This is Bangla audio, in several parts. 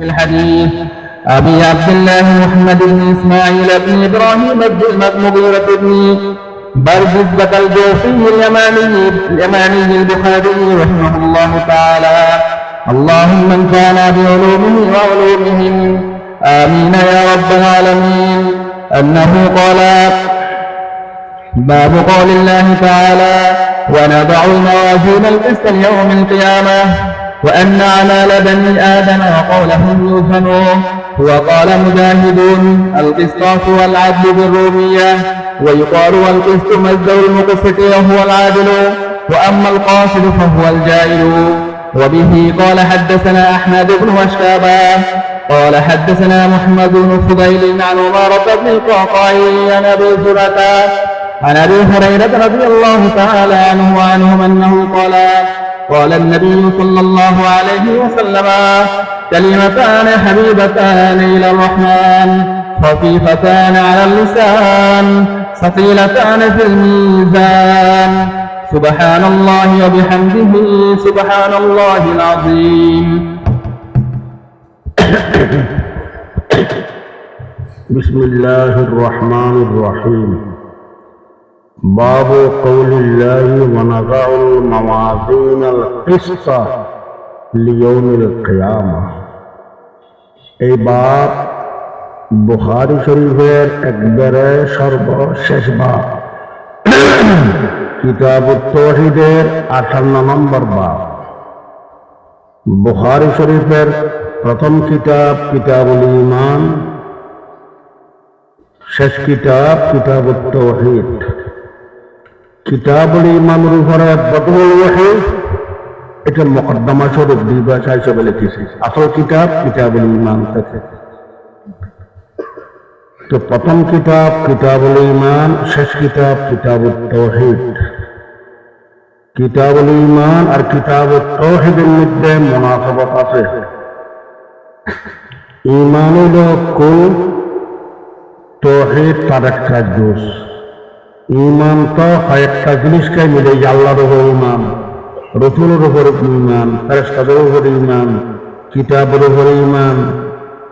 في الحديث. أبي عبد الله محمد بن إسماعيل بن إبراهيم بن المغيرة بن برزبة الجوفي اليماني اليماني البخاري رحمه الله تعالى. اللهم انفعنا بعلومه وعلومهم. آمين يا رب العالمين. أنه قال باب قول الله تعالى ونضع الموازين القسط ليوم القيامة. وأن أعمال بني آدم وقولهم يوزن وقال مجاهد القسطاس والعدل بالرومية. ويقال والقسط مصدر المقسط وهو العادل. وأما القاصد فهو الجائل وبه قال حدثنا أحمد بن وشابا قال حدثنا محمد بن فضيل عن عمارة بن القعقاع عن أبي زرعة عن أبي هريرة رضي الله تعالى عنه وعنهم أنه قال قال النبي صلى الله عليه وسلم كلمتان حبيبتان إلى الرحمن خفيفتان على اللسان ثقيلتان في الميزان. سبحان الله وبحمده سبحان الله العظيم. بسم الله الرحمن الرحيم. باب قول الله ونضع الموازين القسط ليوم القيامة এই বাপ বুখারি শরীফের একবারে সর্বশেষ বাপ কিতাব তহিদের আঠান্ন নম্বর বাপ বুখারি শরীফের প্রথম কিতাব কিতাবুল ইমান শেষ কিতাব কিতাব তৌহিদ কিতাবুল ইমানের উপরে বদল এটা মকদ্দমা স্বরূপ দুই ভাষা হিসেবে লিখেছে। আসল কিতাব কিতাবুল ইমান থেকে। তো প্রথম কিতাব কিতাবুল ইমান, শেষ কিতাব কিতাবুল তৌহিদ। কিতাবুল ইমান আর কিতাবুল তৌহিদের মধ্যে মুনাফাবত আছে। ইমান হলো কুল, তৌহিদ তার একটা জোশ। ইমান তো কয়েকটা জিনিসকে মিলে আল্লাহর উপর ইমান, রসুলের উপর ইমান ফেরেস্তাদের উপর ইমান, কিতাবের উপর ইমান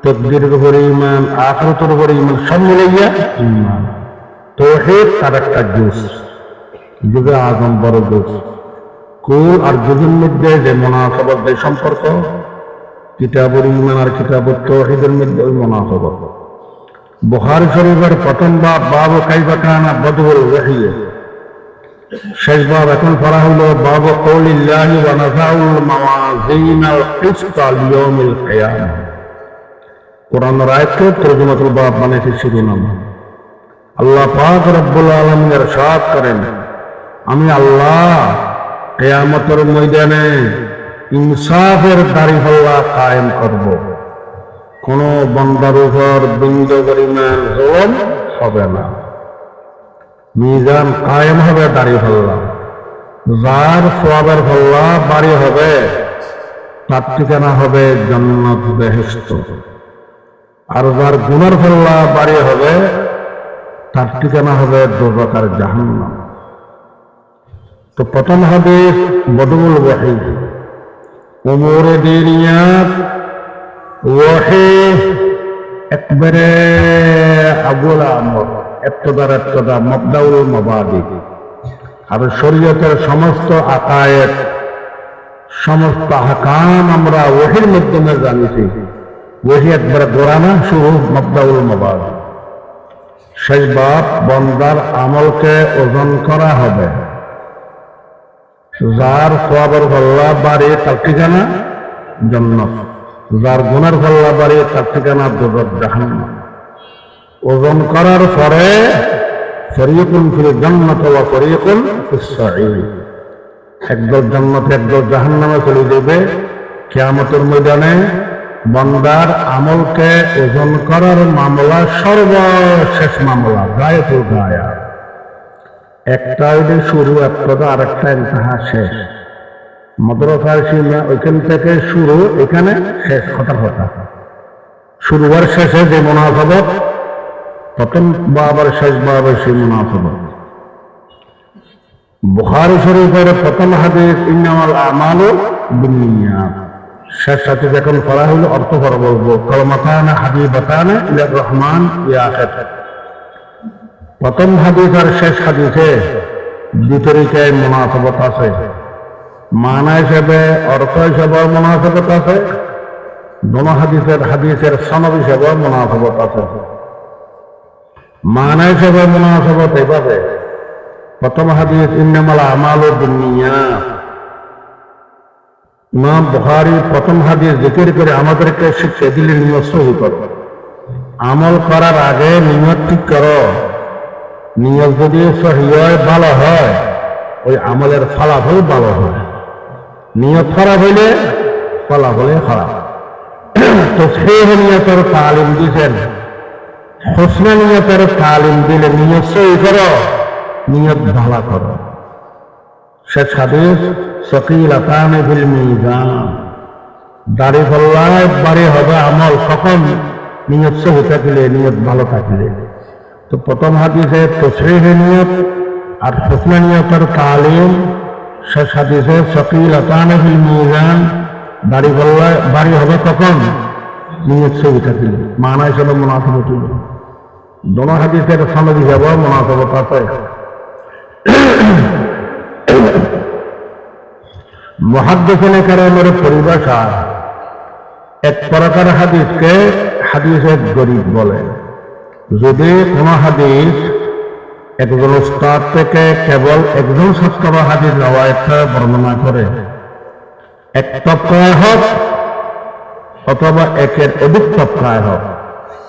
তকদিরের উপর ইমান, আখরতের উপর ইমান, সব মিলে গিয়া ইমান। তৌহিদ তার একটা জোশ যুগে আজম বড় জোশ কুল আর যুগের মধ্যে যে মনাসবত যে সম্পর্ক, কিতাবুর ইমান আর কিতাবুর তৌহিদের মধ্যে ওই মনাসবত বুখারি শরীফের প্রথম বাব বাব কাইবা কানা বদবুল ওয়াহিয়ে শেষ বাব এখন পড়া হলো, বাব কৌলিল্লাহি ওয়া নাযাউল মাওয়াজিন আল কিসতা লিয়াউমিল কিয়ামা। কোরআন আয়াতকে তরজমাতুল বাব বানাইছে শিরোনাম। আল্লাহ পাক রব্বুল আলামিন ইরশাদ করেন, আমি আল্লাহ কিয়ামতের ময়দানে ইনসাফের দাড়িপাল্লা কায়েম করব। কোন বন্দার উপর বিন্দু পরিমাণ জোন হবে না। মিজান কায়েম হবে দাঁড়িয়ে ফেললা যার সোয়াবের ফল্লা বাড়ি হবে। তার ঠিকানা হবে জন্নত বেহেস্ত আর যার গুণের ফল্লা বাড়ি হবে, তার ঠিকানা হবে দোজকার জাহান্নাম। তো প্রথম হবে বদমুল ওয়াহিদ উমরে দিনিয়াত ওহে একবারে আবুল আমর এত্তদার এত্তদা মবদাউল মবাদি আর শরীয়তের সমস্ত আকায়েত সমস্ত হাকাম আমরা ওহির মাধ্যমে জানিছি ওহি একবারে গোড়ানা শুরু মবদাউল মবাদ শেষ বাপ বন্দার আমলকে ওজন করা হবে। যার সোয়াবর ভল্লা বাড়ি তার ঠিকানা জন্নত। যার গুণের পাল্লা বাড়িয়ে তার ঠিকানা দুর্গত জাহান্নাম। ওজন করার পরে ফরিয়কুন ফিরে জান্নাত ওয়া ফিস-সাঈর একদল জান্নাতে একদল জাহান্নামে চলে যাবে কিয়ামতের ময়দানে বন্দার আমলকে ওজন করার মামলা সর্বশেষ মামলা, গায়েতুল গায়া। একটা শুরু, একটা আর একটা শেষ। মদ্রসার সীমা ওইখান থেকে শুরু, এখানে শেষ কথার কথা। শুরু আর শেষে যে মনাফবত প্রথম বাবার শেষ বাবার সেই মনাফবত বুখারি শরীফের প্রথম হাদিস, ইন্নামাল আমালু শেষ সাথে যখন করা হইল অর্থ করা বলব। কলমাতানা হাবিবাতানা ইলার রহমান ইয়া প্রথম হাদিস আর শেষ হাদিসে বিতরিকায় মুনাফবত আছে। মানা হিসেবে, অর্থ হিসেবে মুনাফবত আছে, দোনো হাদিসের হাদিসের সনদ হিসেবে মুনাফবত আছে। মানা হিসেবে মুনাফবত এভাবে প্রথম হাদিস, ইন্নামাল আমাল দুনিয়া ইমাম বুখারি প্রথম হাদিস জিকির করে আমাদেরকে শিক্ষা দিলে নিয়ত সহি করো। আমল করার আগে নিয়ত ঠিক করো। নিয়ত যদি সহি হয়, ভালো হয়, ওই আমলের ফলাফল ভালো হয়। নিয়ত খারাপ হইলে ফলাফলে খারাপ তো সেই নিয়তের তালিম দিয়েছেন হোসনা নিয়তের তালিম দিলে নিয়ত সহি করো, নিয়ত ভালো করো। শেষ হাদিস সকিলাতান বিল মিজান। দাড়ি পাল্লায় বাড়ি হবে আমল কখন নিয়ত সহি থাকিলে, নিয়ত ভালো থাকিলে। তো প্রথম হাদিসে তসরিহ নিয়ত আর হুসনা নিয়তের তালিম শেষ হাদিসে সকিলাতান বিল মিজান দাড়ি পাল্লায় বাড়ি হবে কখন? নিয়ত সহি থাকিলে মানা হিসেবে দোনো হাদিসের সনদ হিসাবে মুনাফবত আছে মহাদ্দেশনে পরিভাষা এক প্রকার হাদিসকে হাদিসের গরিব বলে। যদি কোন হাদিস একজন উস্তাদ থেকে কেবল একজন সত্তর হাদিস রওয়ায়ত বর্ণনা করে। এক তপকায় হোক অথবা একের অধিক তপকায় হোক।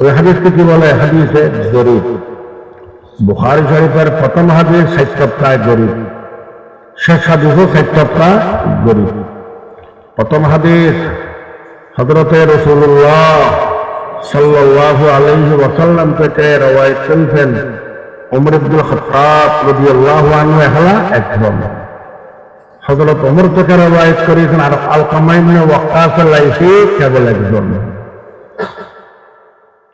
ওই হাদিসকে কি বলে? হাদিসে গরিব। বুখারি শরীফের প্রথম হাদিস ষাট তপকায় গরিব। শেষ হাদিসও ষাট তপকা গরিব। প্রথম হাদিস হজরতে রসুল্লাহ সাল্লাল্লাহু আলাইহি ওয়াসাল্লাম থেকে রওয়ায়াত করেছেন। ওমর ইবনুল খাত্তাব রাদিয়াল্লাহু আনহু এহলা একজন হযরত ওমর থেকে রওয়ায়াত করেছেন আর আলকামা ইবনে ওয়াক্কাস আল-লাইসি কেবল একজন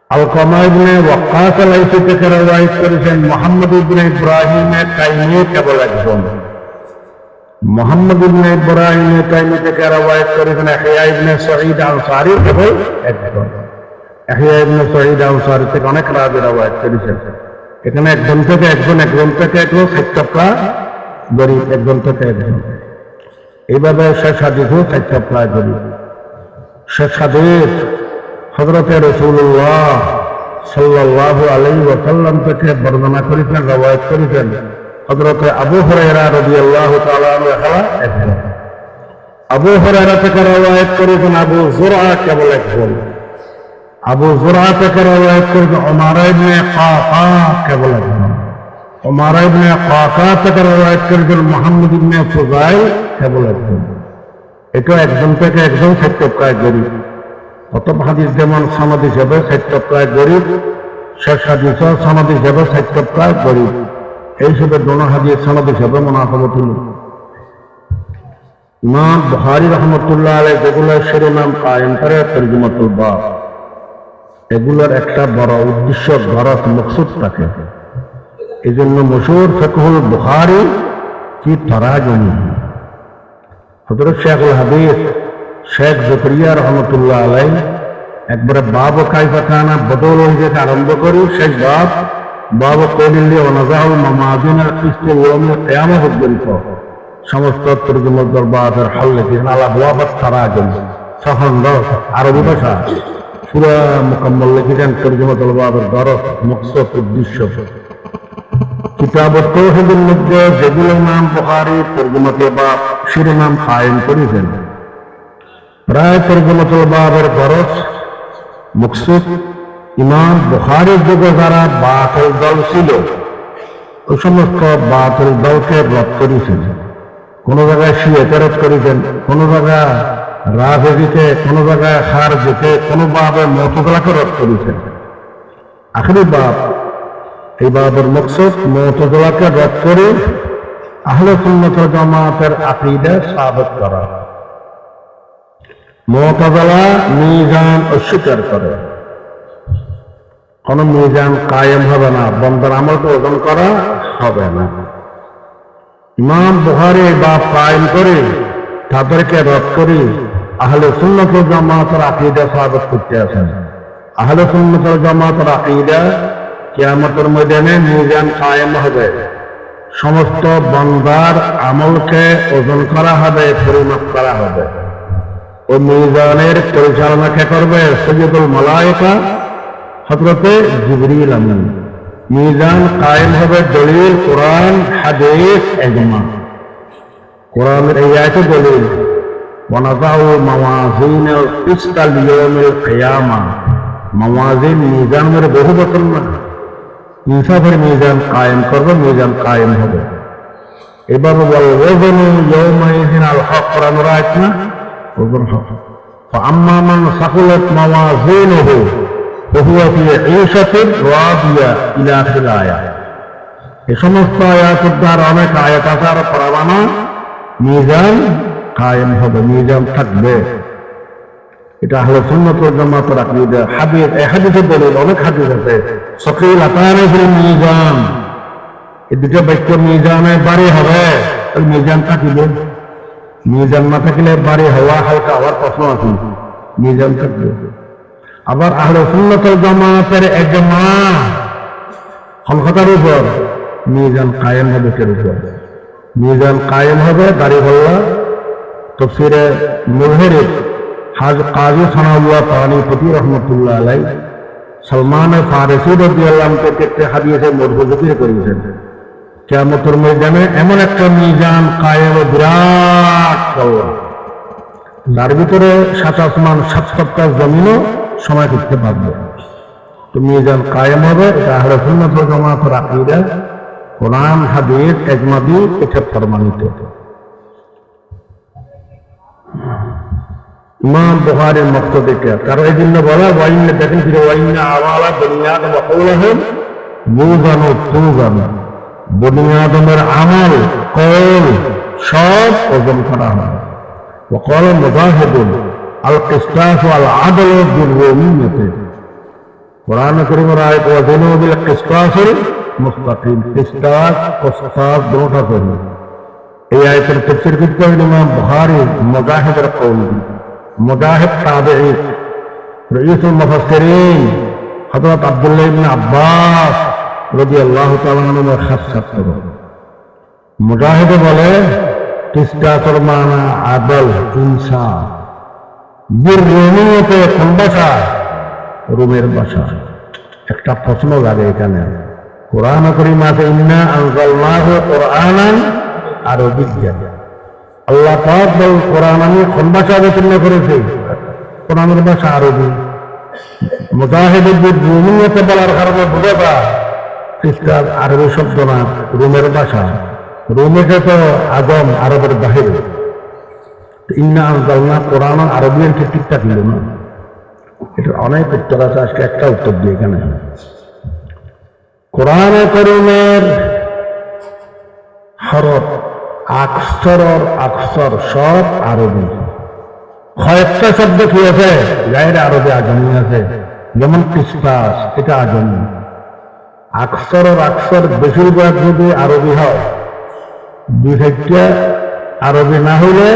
আলকামা ইবনে ওয়াক্কাস আল-লাইসি থেকে রওয়ায়াত করেছেন মুহাম্মদ ইবনে ইব্রাহিম কাইমি কেবল একজন মোহাম্মদ ইবনে ইব্রাহিম তাইমি থেকে রওয়ায়াত করেছেন ইহয়া ইবনে সঈদ আনসারী কেবল একজন ইহয়া ইবনে সঈদ আনসারী থেকে অনেক রাবি রওয়ায়াত করেছেন। এখানে একজন থেকে একজন একজন থেকে একজন সাতটা গরিব একজন থেকে একজন এইভাবে শেষ হাদিসও সাতটা গরিব। শেষ হাদিস হজরতে রসুল্লাহ সাল্লাল্লাহু আলাইহি ওয়াসাল্লাম থেকে বর্ণনা করেছেন, রওয়ায়াত করেছেন। হজরত আবু আনহু এখানে একজন আবু হরাইরা থেকে রওয়ায়াত করেছেন আবু জুরআ, কেবল একজন আবু জুরআ থেকে রওয়ায়াত করেছেন ওমর ইবনে কাকা কেবল একজন ওমর কাকা থেকে রওয়ায়াত করেছেন মুহাম্মদ ইবনে ফুজাইল কেবল একজন এটা একজন থেকে একজন সত্যপ্রায় গরিব। প্রথম হাদিস যেমন সনদ হিসেবে সত্যপ্রায় গরিব, শেষ হাদিসও সনদ হিসেবে সত্যপ্রায় গরিব। এই হিসেবে দোনো হাদিস সনদ হিসেবে মোনাফবতুল ইমাম বুহারি রহমতুল্লাহ আলাই যেগুলো শিরোনাম কায়েম করে, তর্জুমাতুল বাব এগুলোর একটা বড় উদ্দেশ্য গরজ মকসুদ থাকে। এই জন্য মশুর ফেকহুল বুহারি কি তরাজমি হজরত শেখুল হাদিস, শেখ জকরিয়া রহমতুল্লাহ আলাই একবারে বাব কাইফাখানা বদল হয়ে যেতে আরম্ভ করি। শেষ বাব বাব কলিল্লি অনাজাহুল মামাদিনের খ্রিস্ট ওলমে কেয়ামা পর্যন্ত সমস্ত তর্জুমত দরবারের হাল লিখেছেন আলা বোয়াবাত তারা আজম সখন্ড আরবি ভাষা। পুরা মোকাম্মল লিখেছেন তর্জুমত দরবারের দরস, মকসদ, উদ্দেশ্য। কিতাব তৌহিদের মধ্যে যেগুলো নাম বুখারি তর্জুমতে বা শিরোনাম করেছেন প্রায় দরস, মকসুদ, ইমাম বুখারির যুগে যারা বাতিল দল ছিল সমস্ত বাতিল দলকে রদ করেছেন। কোন জায়গায় শিয়েতে রদ করেছেন, কোন জায়গায় রাজনীতিতে কোন জায়গায় হার যেতে কোন ভাবে মতলাকে রদ করেছেন আখরি বাপ, এই বাবের মকসদ মতলাকে রদ করে আহলে সুন্নত জামাতের আকিদা সাবেত করা। মতলা মিজান অস্বীকার করে। কোন মিজান কায়েম হবে না বন্দর আমলকে ওজন করা হবে না। ইমাম বুহারি বা কায়েম করে তাদেরকে রদ করে। আহলে সুন্নত জামাতের আকীদা সাহাবত করতে আছেন আহলে সুন্নত জামাতের আকীদা কিয়ামতের ময়দানে মিজান কায়েম হবে। সমস্ত বন্দার আমলকে ওজন করা হবে, পরিমাপ করা হবে। ও মিজানের পরিচালনা কে করবে? সৈয়দুল মালায়েকা হজরতে জিবরিল আমিন। মিজান কায়েম হবে দলিল, কোরআন, হাদিস, এজমা। কোরআনের এই আয়তে দলিল। ونضع موازين القسط ليوم القيامة موازين মিজান মেরে বহু বছর না ইনসাফের মিজান কায়েম করবে মিজান কায়েম হবে এবার বল ওজন ইয়ৌমাইদিন আল হক কোরআন রায় না ওজন হক فأما من ثقلت موازينه فهو في عيشة راضية إلى آخر الآية এই সমস্ত আয়াতের দ্বারা অনেক আয়াত আসার পরামানা মিজান কায়েম হবে মিজান থাকবে। এটা হলো সুন্নত জামাতের আকীদা হাদিস, এই হাদিসের দলিল, অনেক হাদিস আছে। সকিল ফিল মিজান। এই দুটো বাক্য মিজানে বাড়ি হবে। মিজান থাকিবে। মিজান না থাকলে বাড়ি হওয়া হালকা হওয়ার প্রশ্ন আছে। মিজান থাকবে। আবার আহলে সুন্নত জামাতের এজমা হলকতার উপর। মিজান কায়েম হবে কের উপর? মিজান কায়েম হবে দাড়ি ভল্লা তফসিরে মুলহেরিক হাজ কাজী সানাউল্লাহ পানিপতি রহমতুল্লাহ আলাই সলমান ফারসি রদিয়াল্লাহকে দেখতে হারিয়েছে মরহুজুকির করিয়েছেন কেয়ামতের ময়দানে এমন একটা মিজান কায়েম বিরাট তার ভিতরে সাত আসমান, সাত সপ্তাহ জমিনও সময় করতে পারবে। তো মিজান কায়েম হবে আহলে সুন্নাত জামাতের আকীদা। কোরআন, হাদিস এজমাদি এটা প্রমাণিত মা বোহারের মকসদ এটা কারণ এই জন্য বলা ওয়াইন্না দেখেন ফিরে ওয়াইন্না আমারা দুনিয়াদ মকলাহম বোঝানো তোজানো বনিয়াদমের আমল কল সব ওজন করা হয়। وقال مجاهد القسطاس والعدل بالرومية কোরআন করিমের আয়াত ওয়াজিনু বিল কিসকাসিল মুস্তাকিম। কিসকাস কিসকাস দুটোটা করি। এই আয়াতের তাফসীর করতে হলে ইমাম বুখারী মুজাহিদের কওল মুজাহিদ তাবেঈ রইসুল মুফাসসিরিন, হযরত আব্দুল্লাহ ইবনে আব্বাস রাদিয়াল্লাহু তাআলা আনহু খাস ছাত্র মুজাহিদ বলে কিসকাতর মানা আদল বীর রুমিয়তে কোন ভাষা রুমের ভাষা একটা প্রশ্ন লাগে এখানে। কোরআন করিম আছে, ইন্না আনজালনাহু কোরআনান আরবিয়্যান আল্লাহ কোরআন আমি কোন ভাষা অবতীর্ণ করেছি। কোরআনের ভাষা আরবি। মুজাহিদের যে রুমিয়তে বলার কারণে বুঝে বা খ্রিস্টান আরবি শব্দ না, রুমের ভাষা। রুমেতে তো আদম আরবের বাহিরে। ইন্না আনজালনা কোরআন আরবিয়ান ঠিক ঠিকঠাক ছিল না। এটা অনেক উত্তর আছে, আজকে একটা উত্তর দিয়ে এখানে। কোরআনে করিমের হরফ আকসর আকসর সব আরবি। কয়েকটা শব্দ কি আছে? গায়ের আরবি আজমি আছে। যেমন কিস্তাস এটা আজমি। আকসর আর আকসর বেশিরভাগ যদি আরবি হয়, দুই আরবি না হলে